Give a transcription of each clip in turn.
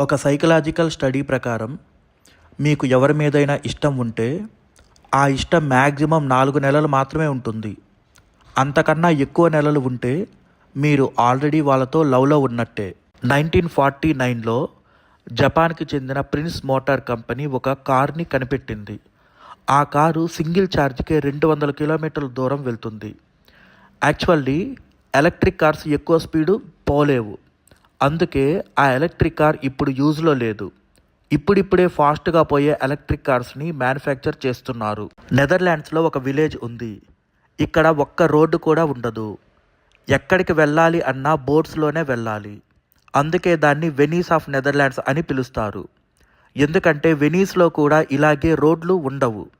ఒక psychological study ప్రకారం మీకు ఎవరి మీదైనా ఇష్టం ఉంటే ఆ ఇష్టం మ్యాక్సిమం నాలుగు నెలలు మాత్రమే ఉంటుంది. అంతకన్నా ఎక్కువ నెలలు ఉంటే మీరు ఆల్రెడీ వాళ్ళతో లవ్లో ఉన్నట్టే. నైన్టీన్ ఫార్టీ నైన్లో జపాన్కి చెందిన ప్రిన్స్ మోటార్ కంపెనీ ఒక కార్ని కనిపెట్టింది. ఆ కారు సింగిల్ ఛార్జ్కే రెండు వందల కిలోమీటర్ల దూరం వెళ్తుంది. యాక్చువల్లీ ఎలక్ట్రిక్ కార్స్ ఎక్కువ స్పీడు పోలేవు. అందుకే ఆ ఎలక్ట్రిక్ కార్ ఇప్పుడు యూజ్లో లేదు. ఇప్పుడిప్పుడే ఫాస్ట్గా పోయే ఎలక్ట్రిక్ కార్స్ని మ్యానుఫ్యాక్చర్ చేస్తున్నారు. నెదర్లాండ్స్లో ఒక విలేజ్ ఉంది. ఇక్కడ ఒక్క రోడ్డు కూడా ఉండదు. ఎక్కడికి వెళ్ళాలి అన్నా బోట్స్లోనే వెళ్ళాలి. అందుకే దాన్ని వెనీస్ ఆఫ్ నెదర్లాండ్స్ అని పిలుస్తారు. ఎందుకంటే వెనీస్లో కూడా ఇలాగే రోడ్లు ఉండవు.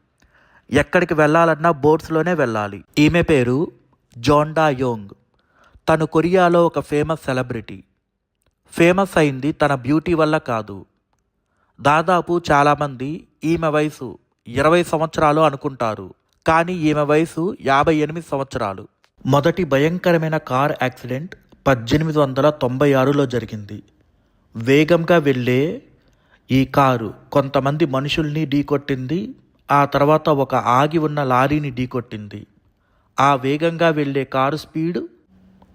ఎక్కడికి వెళ్ళాలన్నా బోట్స్లోనే వెళ్ళాలి. ఈమె పేరు జోండా యోంగ్. తను కొరియాలో ఒక ఫేమస్ సెలబ్రిటీ. ఫేమస్ అయింది తన బ్యూటీ వల్ల కాదు. దాదాపు చాలామంది ఈమె వయసు ఇరవై సంవత్సరాలు అనుకుంటారు. కానీ ఈమె వయసు యాభై ఎనిమిది సంవత్సరాలు. మొదటి భయంకరమైన కార్ యాక్సిడెంట్ పద్దెనిమిది వందల తొంభై ఆరులో జరిగింది. వేగంగా వెళ్ళే ఈ కారు కొంతమంది మనుషుల్ని ఢీకొట్టింది ఆ తర్వాత ఒక ఆగి ఉన్న లారీని ఢీకొట్టింది ఆ వేగంగా వెళ్ళే car speed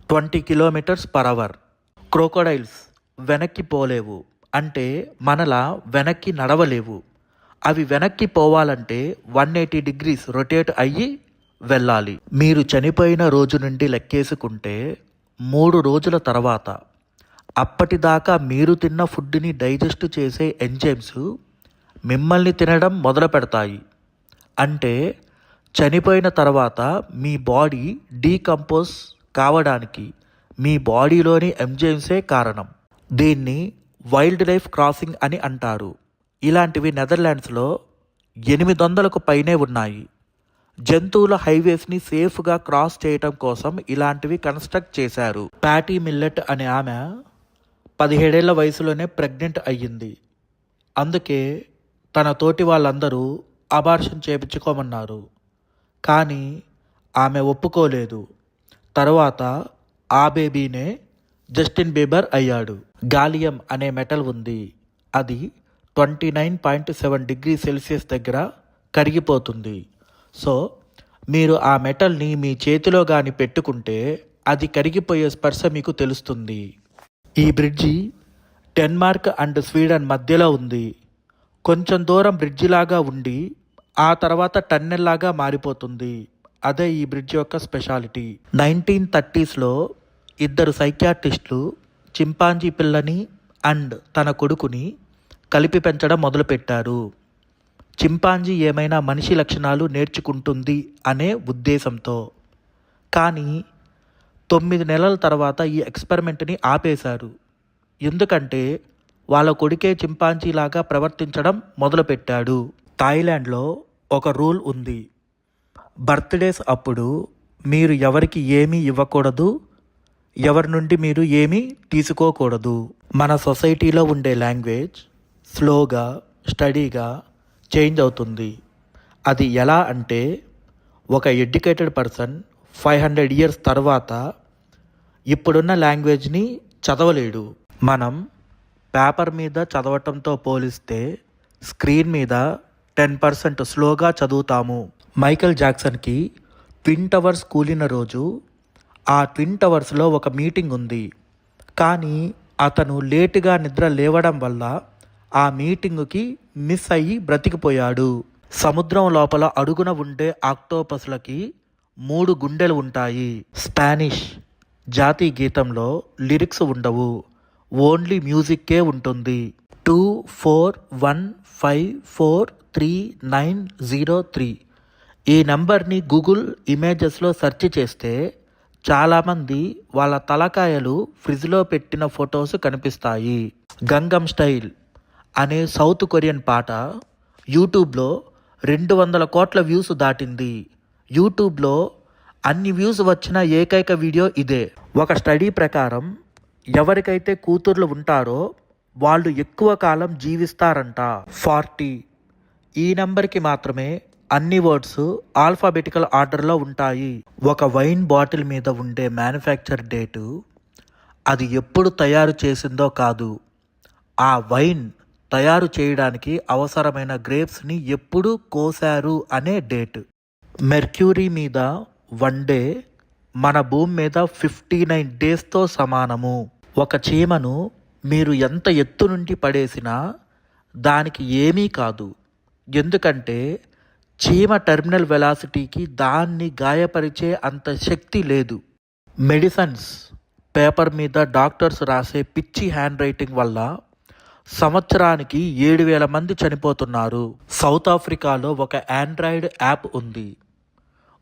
twenty kilometres per hour. Crocodiles వెనక్కి పోలేవు. అంటే మనలా వెనక్కి నడవలేవు. అవి వెనక్కి పోవాలంటే వన్ ఎయిటీ డిగ్రీస్ రొటేట్ అయ్యి వెళ్ళాలి. మీరు చనిపోయిన రోజు నుండి లెక్కేసుకుంటే మూడు రోజుల తర్వాత అప్పటిదాకా మీరు తిన్న ఫుడ్ని డైజెస్ట్ చేసే ఎంజైమ్స్ మిమ్మల్ని తినడం మొదలు పెడతాయి. అంటే చనిపోయిన తర్వాత మీ బాడీ డీకంపోజ్ కావడానికి మీ బాడీలోని ఎంజైమ్సే కారణం. దీన్ని వైల్డ్ లైఫ్ క్రాసింగ్ అని అంటారు. ఇలాంటివి నెదర్లాండ్స్లో ఎనిమిది వందలకు పైనే ఉన్నాయి. జంతువుల హైవేస్ని సేఫ్గా క్రాస్ చేయటం కోసం ఇలాంటివి కన్స్ట్రక్ట్ చేశారు. ప్యాటీ మిల్లెట్ అనే ఆమె పదిహేడేళ్ళ వయసులోనే ప్రెగ్నెంట్ అయ్యింది. అందుకే తన తోటి వాళ్ళందరూ అబార్షన్ చేపించుకోమన్నారు. కానీ ఆమె ఒప్పుకోలేదు. తర్వాత ఆ బేబీనే జస్టిన్ బీబర్ అయ్యాడు. గాలియం అనే మెటల్ ఉంది. అది twenty nine point seven degree Celsius దగ్గర కరిగిపోతుంది. సో మీరు ఆ మెటల్ని మీ చేతిలో కానీ పెట్టుకుంటే అది కరిగిపోయే స్పర్శ మీకు తెలుస్తుంది. ఈ బ్రిడ్జి డెన్మార్క్ అండ్ స్వీడన్ మధ్యలో ఉంది. కొంచెం దూరం బ్రిడ్జిలాగా ఉండి ఆ తర్వాత టన్నెల్లాగా మారిపోతుంది. అదే ఈ బ్రిడ్జ్ యొక్క స్పెషాలిటీ. నైన్టీన్ థర్టీస్లో ఇద్దరు సైకియాట్రిస్టులు చింపాంజీ పిల్లని అండ్ తన కొడుకుని కలిపి పెంచడం మొదలుపెట్టారు. చింపాంజీ ఏమైనా మనిషి లక్షణాలు నేర్చుకుంటుంది అనే ఉద్దేశంతో. కానీ తొమ్మిది నెలల తర్వాత ఈ ఎక్స్పెరిమెంట్ని ఆపేశారు. ఎందుకంటే వాళ్ళ కొడుకే చింపాంజీలాగా ప్రవర్తించడం మొదలుపెట్టాడు. థాయిలాండ్లో ఒక రూల్ ఉంది. బర్త్డేస్ అప్పుడు మీరు ఎవరికి ఏమీ ఇవ్వకూడదు ఎవరి నుండి మీరు ఏమీ తీసుకోకూడదు. మన సొసైటీలో ఉండే లాంగ్వేజ్ స్లోగా స్టడీగా చేంజ్ అవుతుంది. అది ఎలా అంటే ఒక educated person five hundred years తర్వాత ఇప్పుడున్న లాంగ్వేజ్ని చదవలేడు. మనం పేపర్ మీద చదవటంతో పోలిస్తే స్క్రీన్ మీద టెన్ పర్సెంట్ స్లోగా చదువుతాము. మైకెల్ జాక్సన్కి ట్విన్ టవర్స్ కూలిన రోజు ఆ ట్విన్ టవర్స్లో ఒక మీటింగ్ ఉంది. కానీ అతను లేటుగా నిద్ర లేవడం వల్ల ఆ మీటింగుకి మిస్ అయ్యి బ్రతికిపోయాడు. సముద్రం లోపల అడుగున ఉండే ఆక్టోపస్లకి మూడు గుండెలు ఉంటాయి. స్పానిష్ జాతీయ గీతంలో లిరిక్స్ ఉండవు. ఓన్లీ మ్యూజిక్కే ఉంటుంది. Two four one five four three nine zero three ఈ నెంబర్ని గూగుల్ ఇమేజెస్లో సెర్చ్ చేస్తే చాలామంది వాళ్ళ తలకాయలు ఫ్రిడ్జ్లో పెట్టిన ఫొటోస్ కనిపిస్తాయి. గంగం స్టైల్ అనే సౌత్ కొరియన్ పాట యూట్యూబ్లో రెండు వందల కోట్ల వ్యూస్ దాటింది. యూట్యూబ్లో అన్ని వ్యూస్ వచ్చిన ఏకైక వీడియో ఇదే. ఒక స్టడీ ప్రకారం ఎవరికైతే కూతుర్లు ఉంటారో వాళ్ళు ఎక్కువ కాలం జీవిస్తారంట. ఫార్టీ. ఈ నెంబర్కి మాత్రమే అన్ని వర్డ్స్ ఆల్ఫాబెటికల్ ఆర్డర్లో ఉంటాయి. ఒక వైన్ బాటిల్ మీద ఉండే మ్యానుఫ్యాక్చర్ డేటు అది ఎప్పుడు తయారు చేసిందో కాదు. ఆ వైన్ తయారు చేయడానికి అవసరమైన గ్రేప్స్ని ఎప్పుడు కోసారు అనే డేట్. మెర్క్యూరీ మీద వన్ డే మన భూమి మీద ఫిఫ్టీ నైన్ డేస్తో సమానము. ఒక చీమను మీరు ఎంత ఎత్తు నుండి పడేసినా దానికి ఏమీ కాదు. ఎందుకంటే చీమ టెర్మినల్ వెలాసిటీకి దాన్ని గాయపరిచే అంత శక్తి లేదు. మెడిసిన్స్ పేపర్ మీద డాక్టర్స్ రాసే పిచ్చి హ్యాండ్ రైటింగ్ వల్ల సంవత్సరానికి ఏడు వేల మంది చనిపోతున్నారు. సౌత్ ఆఫ్రికాలో ఒక ఆండ్రాయిడ్ యాప్ ఉంది.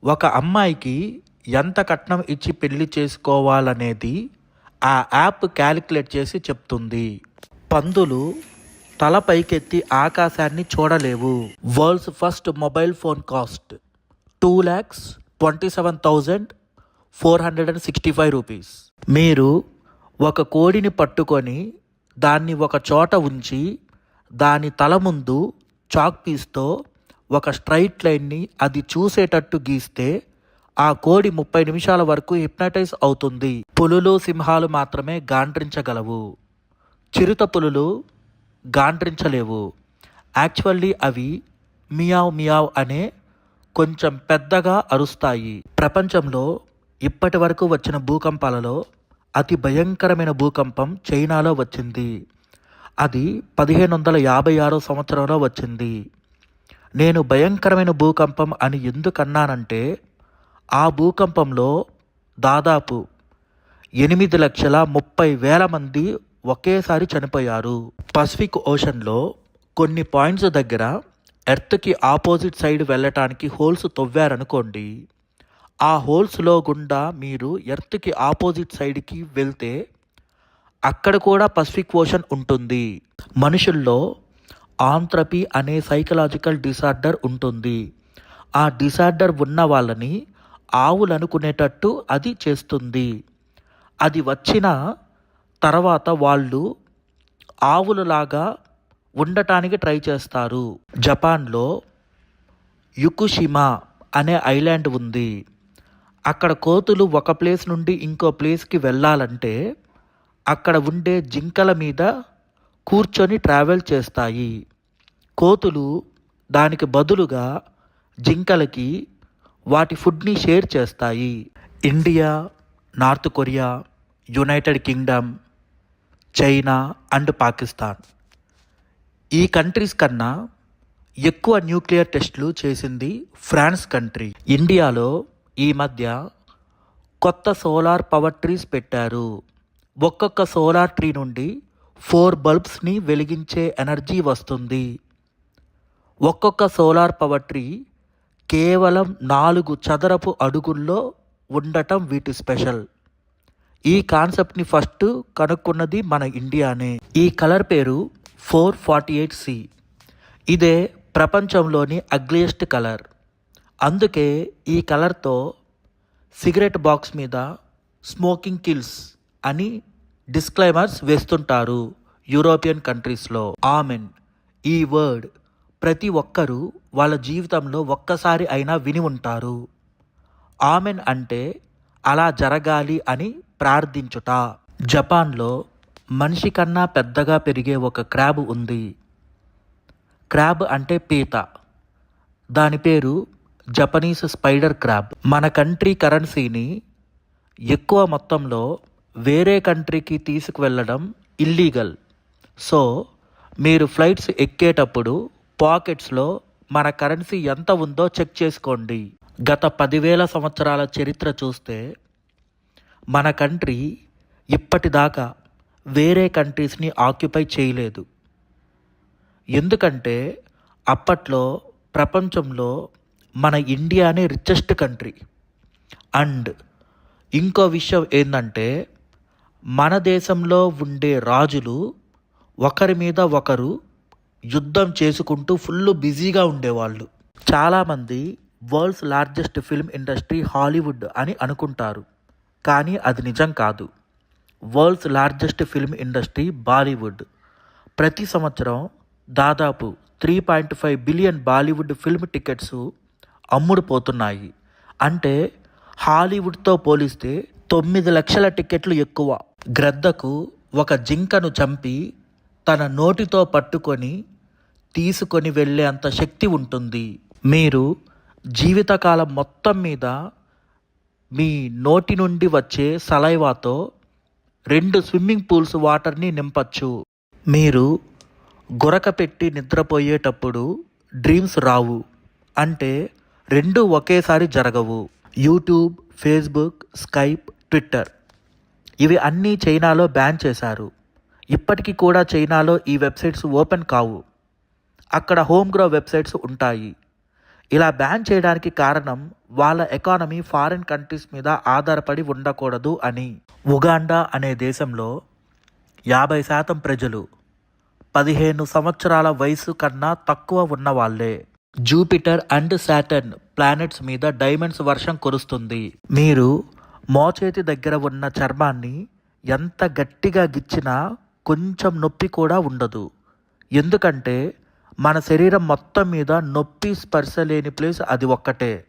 ఒక అమ్మాయికి ఎంత కట్నం ఇచ్చి పెళ్ళి చేసుకోవాలనేది ఆ యాప్ క్యాలిక్యులేట్ చేసి చెప్తుంది. పందులు తల పైకెత్తి ఆకాశాన్ని చూడలేవు. World's first mobile phone cost two lakhs twenty seven thousand four hundred and sixty five rupees. మీరు ఒక కోడిని పట్టుకొని దాన్ని ఒక చోట ఉంచి దాని తల ముందు చాక్ పీస్తో ఒక స్ట్రైట్ లైన్ని అది చూసేటట్టు గీస్తే ఆ కోడి ముప్పై నిమిషాల వరకు హిప్నటైజ్ అవుతుంది. పులులు సింహాలు మాత్రమే గాండ్రించగలవు. చిరుత పులులు గాండ్రించలేవు. యాక్చువల్లీ అవి మియావ్ మియావ్ అనే కొంచెం పెద్దగా అరుస్తాయి. ప్రపంచంలో ఇప్పటి వరకు వచ్చిన భూకంపాలలో అతి భయంకరమైన భూకంపం చైనాలో వచ్చింది. అది పదిహేను వందల యాభై ఆరో సంవత్సరంలో వచ్చింది. నేను భయంకరమైన భూకంపం అని ఎందుకన్నానంటే ఆ భూకంపంలో దాదాపు ఎనిమిది లక్షల ముప్పై వేల మంది ఒకేసారి చనిపోయారు. పసిఫిక్ ఓషన్లో కొన్ని పాయింట్స్ దగ్గర ఎర్త్కి ఆపోజిట్ సైడ్ వెళ్ళటానికి హోల్స్ తవ్వారనుకోండి. ఆ హోల్స్లో గుండా మీరు ఎర్త్కి ఆపోజిట్ సైడ్కి వెళ్తే అక్కడ కూడా పసిఫిక్ ఓషన్ ఉంటుంది. మనుషుల్లో ఆంథ్రపీ అనే సైకలాజికల్ డిసార్డర్ ఉంటుంది. ఆ డిసార్డర్ ఉన్న వాళ్ళని ఆవులు అనుకునేటట్టు అది చేస్తుంది. అది వచ్చిన తర్వాత వాళ్ళు ఆవులలాగా ఉండటానికి ట్రై చేస్తారు. జపాన్లో యుకుషిమా అనే ఐలాండ్ ఉంది. అక్కడ కోతులు ఒక ప్లేస్ నుండి ఇంకో ప్లేస్కి వెళ్ళాలంటే అక్కడ ఉండే జింకల మీద కూర్చొని ట్రావెల్ చేస్తాయి. కోతులు దానికి బదులుగా జింకలకి వాటి ఫుడ్ని షేర్ చేస్తాయి. India North Korea United Kingdom China and Pakistan. ఈ కంట్రీస్ కన్నా ఎక్కువ న్యూక్లియర్ టెస్టులు చేసింది ఫ్రాన్స్ కంట్రీ. ఇండియాలో ఈ మధ్య కొత్త సోలార్ పవర్ ట్రీస్ పెట్టారు. ఒక్కొక్క సోలార్ ట్రీ నుండి ఫోర్ బల్బ్స్ని వెలిగించే ఎనర్జీ వస్తుంది. ఒక్కొక్క సోలార్ పవర్ ట్రీ కేవలం నాలుగు చదరపు అడుగుల్లో ఉండటం వీటి స్పెషల్. ఈ కాన్సెప్ట్ని ఫస్ట్ కనుక్కున్నది మన ఇండియానే. ఈ కలర్ పేరు ఫోర్ ఫార్టీ ఎయిట్ సి. ఇదే ప్రపంచంలోని అగ్లియెస్ట్ కలర్. అందుకే ఈ కలర్తో సిగరెట్ బాక్స్ మీద స్మోకింగ్ కిల్స్ అని డిస్క్లైమర్స్ వేస్తుంటారు యూరోపియన్ కంట్రీస్లో. ఆమెన్. ఈ వర్డ్ ప్రతి ఒక్కరూ వాళ్ళ జీవితంలో ఒక్కసారి అయినా విని ఉంటారు. ఆమెన్ అంటే అలా జరగాలి అని ప్రార్థించుట. జపాన్లో మనిషి కన్నా పెద్దగా పెరిగే ఒక క్రాబ్ ఉంది. క్రాబ్ అంటే పీత. దాని పేరు జపనీస్ స్పైడర్ క్రాబ్. మన కంట్రీ కరెన్సీని ఎక్కువ మొత్తంలో వేరే కంట్రీకి తీసుకువెళ్ళడం ఇల్లీగల్. సో మీరు ఫ్లైట్స్ ఎక్కేటప్పుడు పాకెట్స్లో మన కరెన్సీ ఎంత ఉందో చెక్ చేసుకోండి. గత పదివేల సంవత్సరాల చరిత్ర చూస్తే మన కంట్రీ ఇప్పటిదాకా వేరే కంట్రీస్ని ఆక్యుపై చేయలేదు. ఎందుకంటే అప్పట్లో ప్రపంచంలో మన ఇండియానే రిచెస్ట్ కంట్రీ అండ్ ఇంకో విషయం ఏంటంటే మన దేశంలో ఉండే రాజులు ఒకరి మీద ఒకరు యుద్ధం చేసుకుంటూ ఫుల్ బిజీగా ఉండేవాళ్ళు. చాలామంది world's largest film industry Hollywood అని అనుకుంటారు. కానీ అది నిజం కాదు. World's largest film industry Bollywood. ప్రతి సంవత్సరం దాదాపు three point five billion Bollywood film tickets అమ్ముడుపోతున్నాయి. అంటే హాలీవుడ్తో పోలిస్తే తొమ్మిది లక్షల టికెట్లు ఎక్కువ. గ్రద్దకు ఒక జింకను చంపి తన నోటితో పట్టుకొని తీసుకొని వెళ్ళే అంత శక్తి ఉంటుంది. మీరు జీవితకాలం మొత్తం మీద మీ నోటి నుండి వచ్చే సలైవాతో రెండు స్విమ్మింగ్ పూల్స్ వాటర్ని నింపచ్చు. మీరు గురక పెట్టి నిద్రపోయేటప్పుడు డ్రీమ్స్ రావు. అంటే రెండు ఒకేసారి జరగవు. YouTube Facebook Skype Twitter. ఇవి అన్నీ చైనాలో బ్యాన్ చేశారు. ఇప్పటికీ కూడా చైనాలో ఈ వెబ్సైట్స్ ఓపెన్ కావు. అక్కడ హోమ్ గ్రో వెబ్సైట్స్ ఉంటాయి. ఇలా బ్యాన్ చేయడానికి కారణం వాళ్ళ ఎకానమీ ఫారిన్ కంట్రీస్ మీద ఆధారపడి ఉండకూడదు అని. ఉగాండా అనే దేశంలో యాభై శాతం ప్రజలు పదిహేను సంవత్సరాల వయసు కన్నా తక్కువ ఉన్నవాళ్ళే జూపిటర్ అండ్ సాటర్న్ ప్లానెట్స్ మీద డైమండ్స్ వర్షం కురుస్తుంది. మీరు మోచేతి దగ్గర ఉన్న చర్మాన్ని ఎంత గట్టిగా గిచ్చినా కొంచెం నొప్పి కూడా ఉండదు. ఎందుకంటే మన శరీరం మొత్తం మీద నొప్పి స్పర్శ లేని ప్లేస్ అది ఒక్కటే.